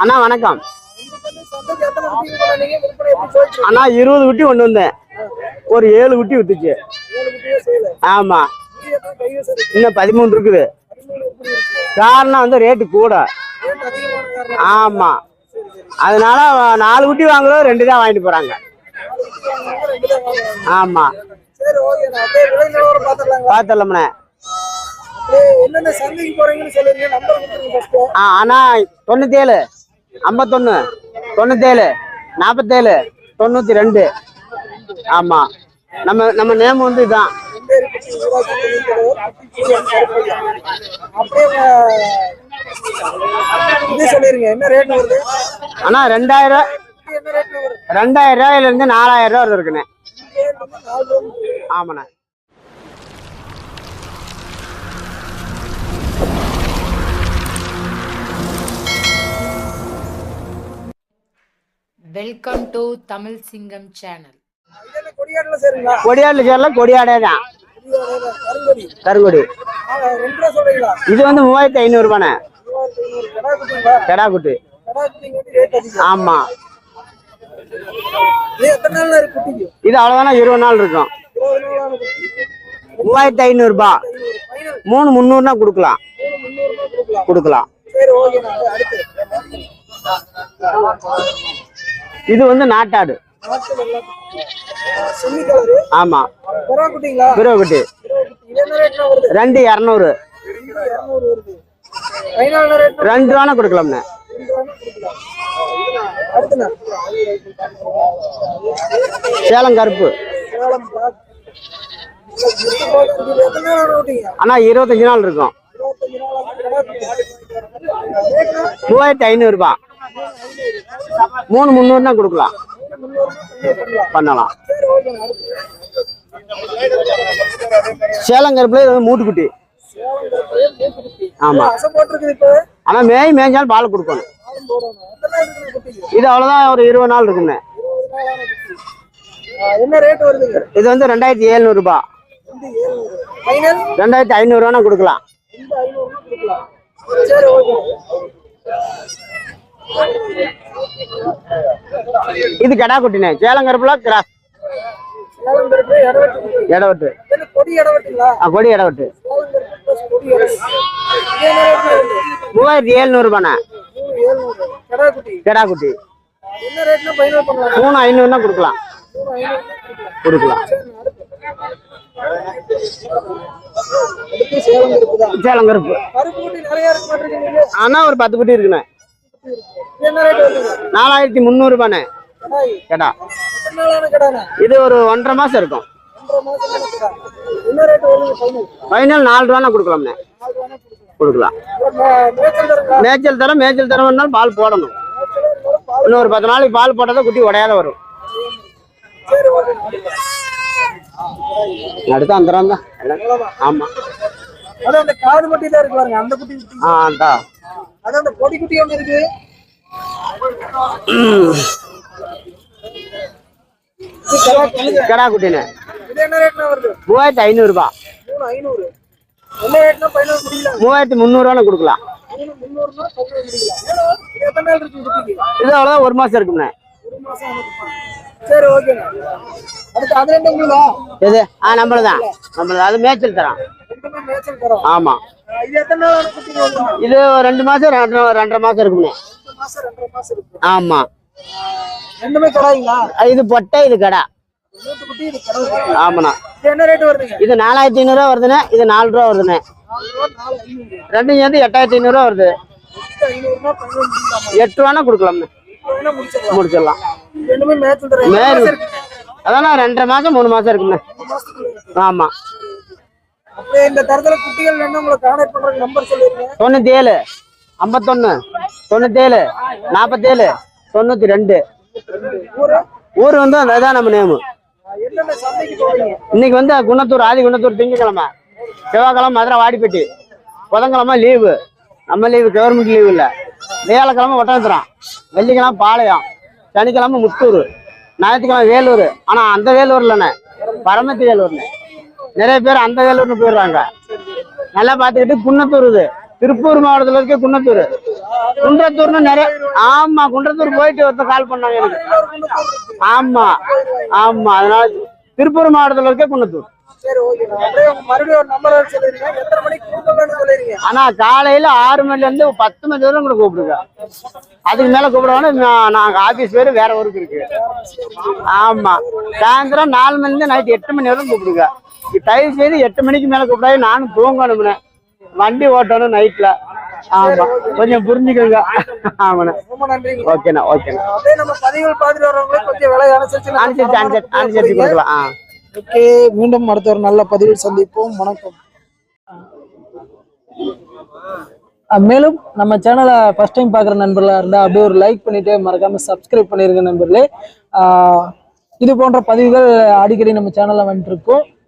அண்ணா, வணக்கம் அண்ணா இருபது குட்டி கொண்டு வந்தேன் ஒரு ஏழு குட்டி வித்துச்சு செய்யல. ஆமா? இன்னும் பதிமூணு இருக்குது? காரணம் வந்து ரேட்டு கூட. ஆமா அதனால நாலு குட்டி வாங்குறோம் ரெண்டு தான் வாங்கிட்டு போறாங்க. ஆமா சரி, என்னென்ன சந்தைக்கு போறீங்கன்னு சொல்லுங்க. நம்பர் கொடுத்துருங்க first. ஆ அண்ணா தொண்ணூத்தேழு ஐம்பத்தொன்னு தொண்ணூத்தேழு நாற்பத்தேழு தொண்ணூத்தி ரெண்டு ஆமா. நம்ம நம்ம நேம் வந்து இதான். வெந்தேரி குட்டி, ஊராட்சி துணைத் தலைவர், குட்டிச்சீரன் கருப்பையா. அப்படியே அஹ், இது சொல்லிருங்க என்ன ரேட் வருது? அண்ணா ரெண்டாயிரம் ரெண்டாயிரம் ரூபாயில இருந்து நாலாயிரம் ரூபா இருக்குண்ணே ஆமாண்ணே. வெல்கம் டு தமிழ் சிங்கம் சேனல் கொடியாட்டுல சரிங்களா? கொடியாடு சேர்ல கொடியாடே தான் கருங்கடி இது வந்து மூவாயிரத்தி ஐநூறு குட்டிங்களா கெடா குட்டி ஆமா. இது அவ்வளவுதானே இருபது நாள் இருக்கும். மூவாயிரத்தி ஐநூறுபா. மூணு முந்நூறுனா கொடுக்கலாம். கொடுக்கலாம். இது வந்து நாட்டாடு. ஆமா. புறா குட்டிங்களா பிறகு குட்டி புறா குட்டி இது என்ன ரேட்னா வருது? ரெண்டு இரநூறு ரெண்டு ரூபானா கொடுக்கலாம்ண்ணே சேலம் கருப்பு. ஆனா இருபத்தஞ்சு நாள் இருக்கும். மூவாயிரத்தி ஐநூறுபா. மூணு முந்நூறுனா கொடுக்கலாம். பண்ணலாம். சேலங்கருப்புல இது வந்து மூட்டுக்குட்டி. ஆமா. ஆனா மேய் மேய்ஞ்சாலும் பால் கொடுக்கணும். இது அவ்வளவுதான் ஒரு இருபது நாள் இருக்குண்ணே என்ன ரேட் இது வந்து ரெண்டாயிரத்தி எழுநூறு ரூபாய் ரெண்டாயிரத்தி ஐநூறுவானா கொடுக்கலாம். இது கெடா குட்டினே. சேலம் கருப்புல கிராஸ் என்ன கொடி வருது மூவாயிரத்தி ஏழ்நூறு குட்டி. கெடா குட்டி. மூணு ஐநூறுனா கொடுக்கலாம். கொடுக்கலாம். கொடுக்கலாம். சரி, அடுத்து சேலம் கருப்பு தான். சேலம் கருப்பு கருப்பு குட்டி நிறைய இருக்க மாட்டேங்குது ஆனா ஒரு பத்து குட்டி இருக்குண்ணே இது என்ன ரேட் வருதுங்க நாலாயிரத்தி முந்நூறுபாண்ணே. கெடா இது ஒரு ஒன்றரை மாசம் இருக்கும். கடா ஃபைனல் நாலு ரூபானா கொடுக்கலாம்ண்ணே. கொடுக்கலாம். கொடுக்கலாம் மேய்ச்சல் தரம் மேய்ச்சல் தரம் வேணாலும் பால் போடணும். ஒரு பத்து நாளைக்கு பால் போட்டால் குட்டி உடையாத வரும். அடுத்து அந்த ரகம் தான். ஆமா. அந்த காது மட்டி தான் இருக்கு பாருங்க அந்த குட்டி ஆ அதான். அது அந்த பொடி குட்டி ஒன்று இருக்கு. கடா கழுதை. மூவாயிரத்தி ஐநூறுபா. மூவாயிரத்தி முந்நூறுவானு கொடுக்கலாம். இது அவ்வளோதான் ஒரு மாசம் இருக்குண்ணே சரி ஓகேண்ணா அடுத்து அது எது? ஆ நம்மளது தான் அது மேய்ச்சல் தரோம். ஆமா. இது எத்தனை இது ஒரு ரெண்டு மாசம் ரெண்டரை ரெண்டரை மாசம் இருக்குண்ணே ஆமா. இது பொட்டை இது கடா. ஆமாண்ணா இது நாலாயிரத்தி ஐநூறுரூவா வருதுண்ணே இது நாலு ரூபா வருதுண்ணே ரெண்டும் சேர்ந்து எட்டாயிரத்தி ஐநூறுரூவா வருது. எட்டு ரூபானா கொடுக்கலாம்ண்ணே முடிச்சிடலாம். அதாண்ணா ரெண்டரை மாசம் மூணு மாசம் இருக்குண்ணே ஆமா. இந்த தரத்துல குட்டிகள் தொண்ணூத்தி ஏழு ஐம்பத்தொன்னு தொண்ணூத்தேழு நாற்பத்தேழு தொண்ணூத்தி ரெண்டு ஊர் வந்து அந்த நம்ம நேமு. இன்னைக்கு வந்து குணத்தூர் ஆதி குணத்தூர் திங்கக்கிழமை. செவ்வாய்க்கிழமை மதுரை வாடிப்பட்டி. புதன்கிழமை லீவு. நம்ம லீவு கவர்மெண்ட் லீவு இல்லை. வியாழக்கிழமை ஒட்டனத்துறோம் வெள்ளிக்கிழமை பாளையம். சனிக்கிழமை முத்தூர். ஞாயிற்றுக்கிழமை வேலூர். ஆனால் அந்த வேலூர் இல்லைண்ணே. பரமத்தி வேலூர்னு நிறைய பேர் அந்த வேலூர்னு போயிடுறாங்க. நல்லா பார்த்துக்கிட்டு குன்னத்தூர் இது. திருப்பூர் மாவட்டத்துல இருக்க குன்னத்தூர். குன்றத்தூர்னு நிறைய ஆமா குன்றத்தூர் போயிட்டு ஒருத்தர் கால் பண்ணாங்க எனக்கு. ஆமா ஆமா அதனால திருப்பூர் மாவட்டத்துல இருக்க சொல்லிருங்க ஆனா காலையில ஆறு மணில இருந்து பத்து மணி வரைக்கும் கூட கூப்பிடுங்க. அதுக்கு மேல கூப்பிடுவாங்க நாங்க ஆபீஸ் பேரு வேற ஊருக்கு இருக்கு. ஆமா. சாயந்தரம் நாலு மணில இருந்து நைட் எட்டு மணி வரைக்கும் கூப்பிடுங்க. தயவு செய்து எட்டு மணிக்கு மேல கூப்பிடாது நானும் தூங்கணும்னு வண்டி ஓட்டணும் நைட்ல ஆமா. கொஞ்சம் புரிஞ்சுக்கோங்க. ஆமாண்ணா. ஓகேண்ணா ஓகேண்ணா. நம்ம பதிவுகள் பார்த்துட்டு வரவங்களுக்கு கொஞ்சம் விலை அனுசரிச்சு அனுசரிச்சு அனுசரிச்சு அனுசரிச்சு கொடுக்கலாம். ஆ. ஓகே மீண்டும் அடுத்த ஒரு நல்ல பதிவில் சந்திப்போம். வணக்கம். மேலும் நம்ம சேனலை ஃபர்ஸ்ட் டைம் பார்க்குற நண்பர்களாக இருந்தால் அப்படியே ஒரு லைக் பண்ணிட்டு மறக்காம சப்ஸ்கிரைப் பண்ணிருங்க நண்பர்களே. இது போன்ற பதிவுகள் அடிக்கடி நம்ம சேனலில் வந்துட்டு இருக்கோம்.